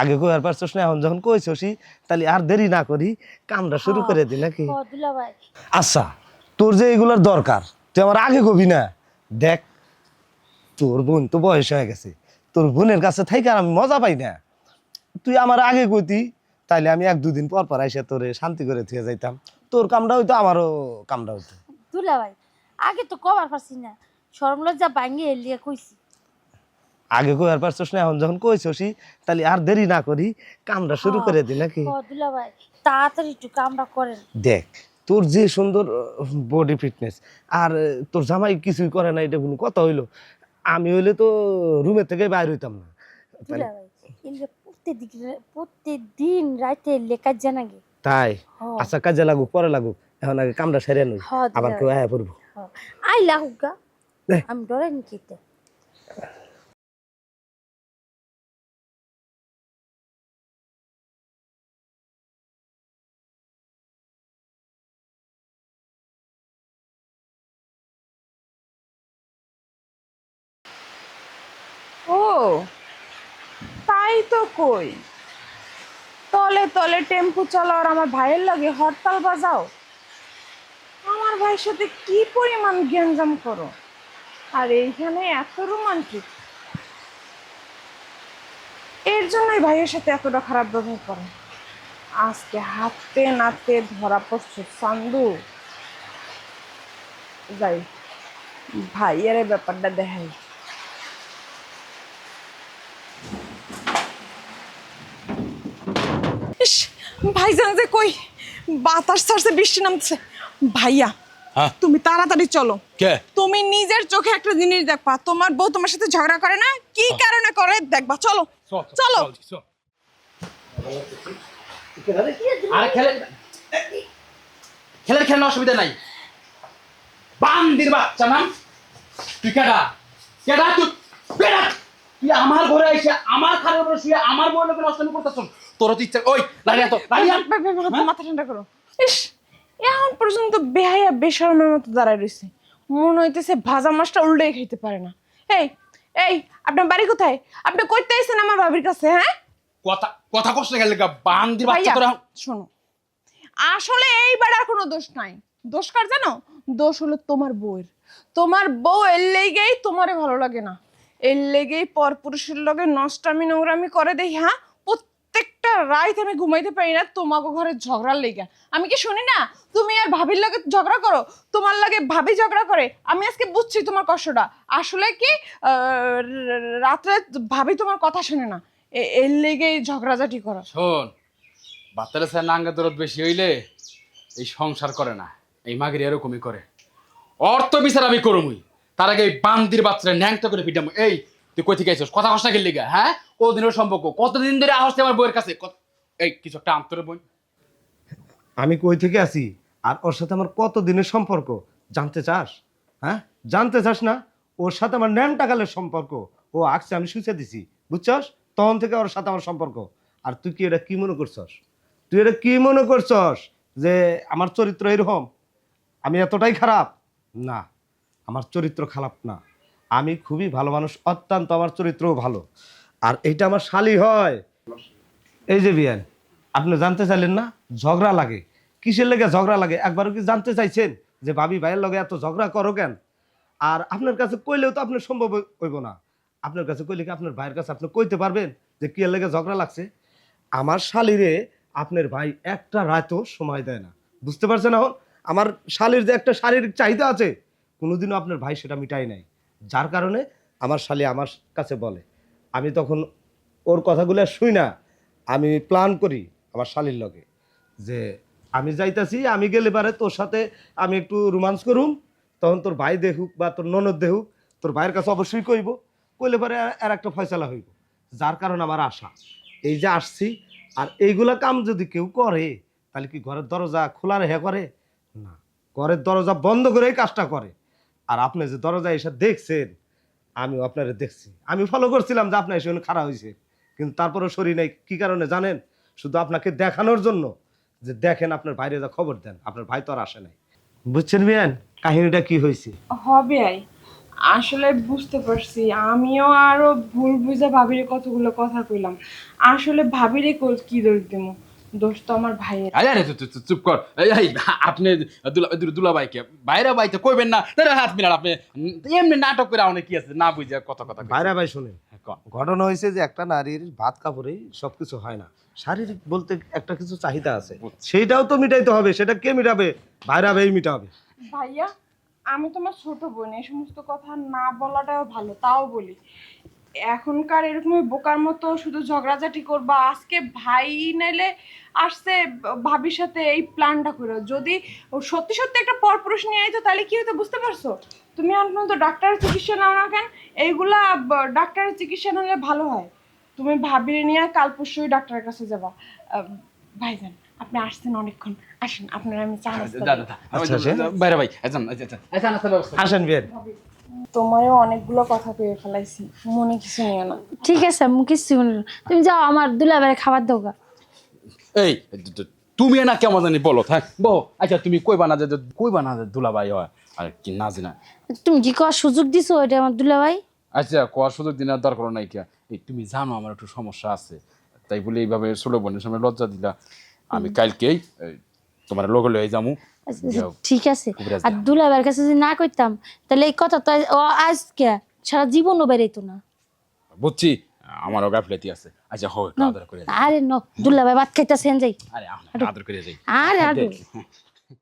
আগে কই আর পারছস না এখন যখন কইছসি তাহলে আর দেরি না করি কামটা শুরু করে দি নাকি? আচ্ছা তোর যে এগুলোর দরকার তুই আমার আগে কবি না। দেখ তোর বোন তো বয়স হয়ে গেছে তোর বোনের কাছে থেকে আর আমি মজা পাই না। তুই আমার আগে কইতি তাইলে আমি এক দুদিন পর পর এসে তোরে শান্তি করে থুয়ে যাইতাম। তোর কামটা হইতো আমারও কামটা হইতো। দুলা ভাই আগে তো কবার পারছি না। শরম লজ্জা ভাঙিয়ে এলিয়ে কইছি। আগে কই আর পারছস না এখন যখন কইছসি তাহলে আর দেরি না করি কামটা শুরু করে দি নাকি? দুলা ভাই তাড়াতাড়ি একটু কামটা করেন। দেখ তোর যে সুন্দর বডি ফিটনেস আর তোর জামাই কিছুই করে না এটা কোনো কথা হইল। আমি হইলে তো রুমের থেকে বাইর হইতাম না। দুলা ভাই এলিয়ে প্রত্যেক প্রত্যেক দিন রাতে লেখা জানাগে তাই? আচ্ছা কাজে লাগুক পরে লাগুক এখন আগে কামটা সেরে নই আবার কেউ আয়া পড়ব। আই লাহুগা দে। আমি ডরাই নি তাই তো কই। তলে তলে টেম্পু চালাও আর আমার ভাইয়ের লাগে হরতাল বাজাও। আমার ভাইয়ের সাথে কি পরিমাণ গ্যাঞ্জাম করো? আর এইখানে এত রোমান্টিক। এর জন্যই ভাইয়ের সাথে এতটা খারাপ ব্যবহার করে। আজকে হাতে নাতে ধরা পড়ছে সান্দু যাই, ভাইয়ের ব্যাপারটা দেখাই। ইস ভাইজান যে কই বাতাস ছাড়ছে বৃষ্টি নামছে। ভাইয়া হ্যাঁ। তুমি তাড়াতাড়ি চলো। কে? তুমি নিজের চোখে একটা জিনিস দেখবা। তোমার বউ তোমার সাথে ঝগড়া করে না? কি কারণে করে? দেখবা চলো। চলো আরে খেলে খেলার খেলার অসুবিধা নাই। বান্দির বাচ্চা নাম তুই কেডা? কেডা? তুই কেডা তুই আমার ঘরে এসে আমার উপরে শুয়ে আমার বউয়ের লোকের করতেছ তোর তো ইচ্ছা ওই তো মাথা ঠান্ডা করো। ইস এখন পর্যন্ত বেশরমের মতো দাঁড়ায় রয়েছে মনে হইতেছে ভাজা মাছটা উল্টে খাইতে পারে না। এই এই আপনার বাড়ি কোথায়? আপনি কইতে আইছেন আমার ভাবির কাছে হ্যাঁ? কথা কথা কষ্ট গেলে বান্দির বাচ্চা তোরা। শোনো। আসলে এইবার আর কোনো দোষ নাই। দোষ কার জানো? দোষ হলো তোমার বউয়ের। তোমার বউ এর লেগেই তোমারে ভালো লাগে না। এর লেগেই পরপুরুষের লগে নষ্টামি নোংরামি করে দেই হ্যাঁ? প্রত্যেকটা রাত আমি ঘুমাইতে পারি না তোমাকে ঘরে ঝগড়ার লেগে। আমি কি শুনি না? তুমি আর ভাবির লগে ঝগড়া করো? তোমার লাগে ভাবি ঝগড়া করে। আমি আজকে বুঝছি তোমার কষ্টটা। আসলে কি রাত্রে ভাবি তোমার কথা শুনে না। এ- এর লেগেই ঝগড়াঝাটি করো। শোন বাচ্চারা স্যার নাঙ্গা দরদ বেশি হইলে এই সংসার করে না, এই মাগের এরকমই করে। অর্থ বিচার আমি করমুই। তার আগে এই বান্দির বাচ্চারা ন্যাংটা করে পিটাম। এই, তুই কই থেকে আইছিস? কথা কষ্ট গেলি গা হ্যাঁ? কতদিনের সম্পর্ক। কতদিন ধরে আসছে আমার বইয়ের কাছে? এই, কিছু একটা আন্তরে বই আমি কই থেকে আসি আর ওর সাথে আমার কত দিনের সম্পর্ক? জানতে চাস? হ্যাঁ? জানতে চাস না? ওর সাথে আমার ন্যান টাকালের সম্পর্ক। ও আসছে, আমি সুচে দিছি। বুঝছস? তখন থেকে ওর সাথে আমার সম্পর্ক। আর তুই কি এটা কি মনে করছস? তুই এটা কি মনে করছস যে আমার চরিত্র এরকম? আমি এতটাই খারাপ? না। আমার চরিত্র খারাপ না। আমি খুবই ভালো মানুষ, অত্যন্ত আমার চরিত্রও ভালো। আর এইটা আমার শালি হয়। এই যে বিয়ান, আপনি জানতে চাইলেন না? ঝগড়া লাগে। কিসের লেগে ঝগড়া লাগে? একবারও কি জানতে চাইছেন যে ভাবি ভাইয়ের লগে এত ঝগড়া করো কেন? আর আপনার কাছে কইলেও তো আপনার সম্ভব হই- হইব না। আপনার কাছে কইলে কি আপনার ভাইয়ের কাছে আপনি কইতে পারবেন যে কি লেগে ঝগড়া লাগছে? আমার শালিরে আপনার ভাই একটা রাতও সময় দেয় না। বুঝতে পারছেন এখন? আমার শালির যে একটা শারীরিক চাহিদা আছে কোনোদিনও আপনার ভাই সেটা মিটাই নাই। যার কারণে আমার শালি আমার কাছে বলে, আমি তখন ওর কথাগুলো শুই না, আমি প্ল্যান করি আমার শালির লগে যে আমি যাইতাছি, আমি গেলে পারে তোর সাথে আমি একটু রোমান্স করুম, তখন তোর ভাই দেখুক বা তোর ননদ দেখুক, তোর ভাইয়ের কাছে অবশ্যই কইব, কইলে পারে আর একটা ফয়সালা হইব। যার কারণে আমার আশা, এই যে আসছি, আর এইগুলা কাম যদি কেউ করে, তাহলে কি ঘরের দরজা খোলা রেখে করে? না, ঘরের দরজা বন্ধ করে এই কাজটা করে। আর আপনি যে দরজা এসে দেখছেন, আমিও আপনারা দেখছি। আমি ফলো করছিলাম যে আপনার এসে খারাপ হয়েছে, কিন্তু তারপরেও শরীর নেই। কি কারণে জানেন? শুধু আপনাকে দেখানোর জন্য যে দেখেন আপনার ভাইরে যা খবর দেন, আপনার ভাই তো আর আসে নাই। বুঝছেন বিয়ান কাহিনীটা কি হয়েছে? হবে আই। আসলে বুঝতে পারছি। আমিও আরও ভুল বুঝে ভাবিরে কতগুলো কথা কইলাম। আসলে ভাবিরে কি দোষ দিমু? দোষ তো আমার ভাইয়ের। আরে আরে তুই চুপ কর। এই এই, আপনি দুলা দুলা- দুলা ভাইকে বাইরে বাইতে কইবেন না। তাহলে হাত মিলান আপনি। এমনি নাটক করে অনেক কি আছে না বুঝে কথা কথা। ভাইরা ভাই শোনেন। হ্যাঁ, কন। ঘটনা হয়েছে যে একটা নারীর ভাত কাপড়েই সবকিছু হয় না। শারীরিক বলতে একটা কিছু চাহিদা আছে। সেটাও তো মিটাইতে হবে। সেটা কে মিটাবে? ভাইরা ভাই মিটাবে। ভাইয়া আমি তোমার ছোট বোন এই সমস্ত কথা না বলাটাও ভালো তাও বলি। এখনকার এরকম বোকার মতো শুধু ঝগড়াঝাটি করবা আজকে ভাই নাইলে আসছে ভাবির সাথে এই প্ল্যানটা করে যদি সত্যি সত্যি একটা পরপুরুষ নিয়ে আইতো তাহলে কি হতো বুঝতে পারছ তুমি এখন তো ডাক্তারের চিকিৎসা নাও না কেন এইগুলা ডাক্তারের চিকিৎসা নিলে ভালো হয় তুমি ভাবিরে নিয়ে কাল পরশুই ডাক্তারের কাছে যাবা আহ, ভাইজান আপনি আসছেন অনেকক্ষণ আসেন আপনার আমি চা। আচ্ছা, আচ্ছা। বাইরে ভাই আচ্ছা আচ্ছা আচ্ছা আচ্ছা ব্যবস্থা আসেন বিয়ের তোমারও অনেকগুলো কথা পেয়ে ফেলাইছি। মনে কিছু নিও না। ঠিক আছে আমি কিছু তুমি যাও আমার দুলাভাইয়ের খাবার দাও গা। এই তুমি না কেমন জানি বলো থাক বো আচ্ছা তুমি কইবা না যে যে কইবা না যে দুলাভাই হয় আর কি না জানা। তুমি কি করার সুযোগ দিছো এটা আমার দুলাভাই আচ্ছা কোয়ার সুযোগ দিনের দরকার নাই কে। এই তুমি জানো আমার একটু সমস্যা আছে। তাই বলে এইভাবে ছোট বোনের সামনে লজ্জা দিলা। আমি কালকেই এই, তোমার লোক লয়ে যামু। ঠিক আছে। আর দুলাভাইয়ের কাছে যদি না করতাম তাহলে এই কথা তো আজকে সারা জীবনও বেরাইতো না। বুঝছি আমারও গাফলেতি আছে। আচ্ছা হোক আদর করে আরে ন দুলাভাই ভাত খাইতেছেন যাই। আরে আদর করে যাই। আরে দেখ।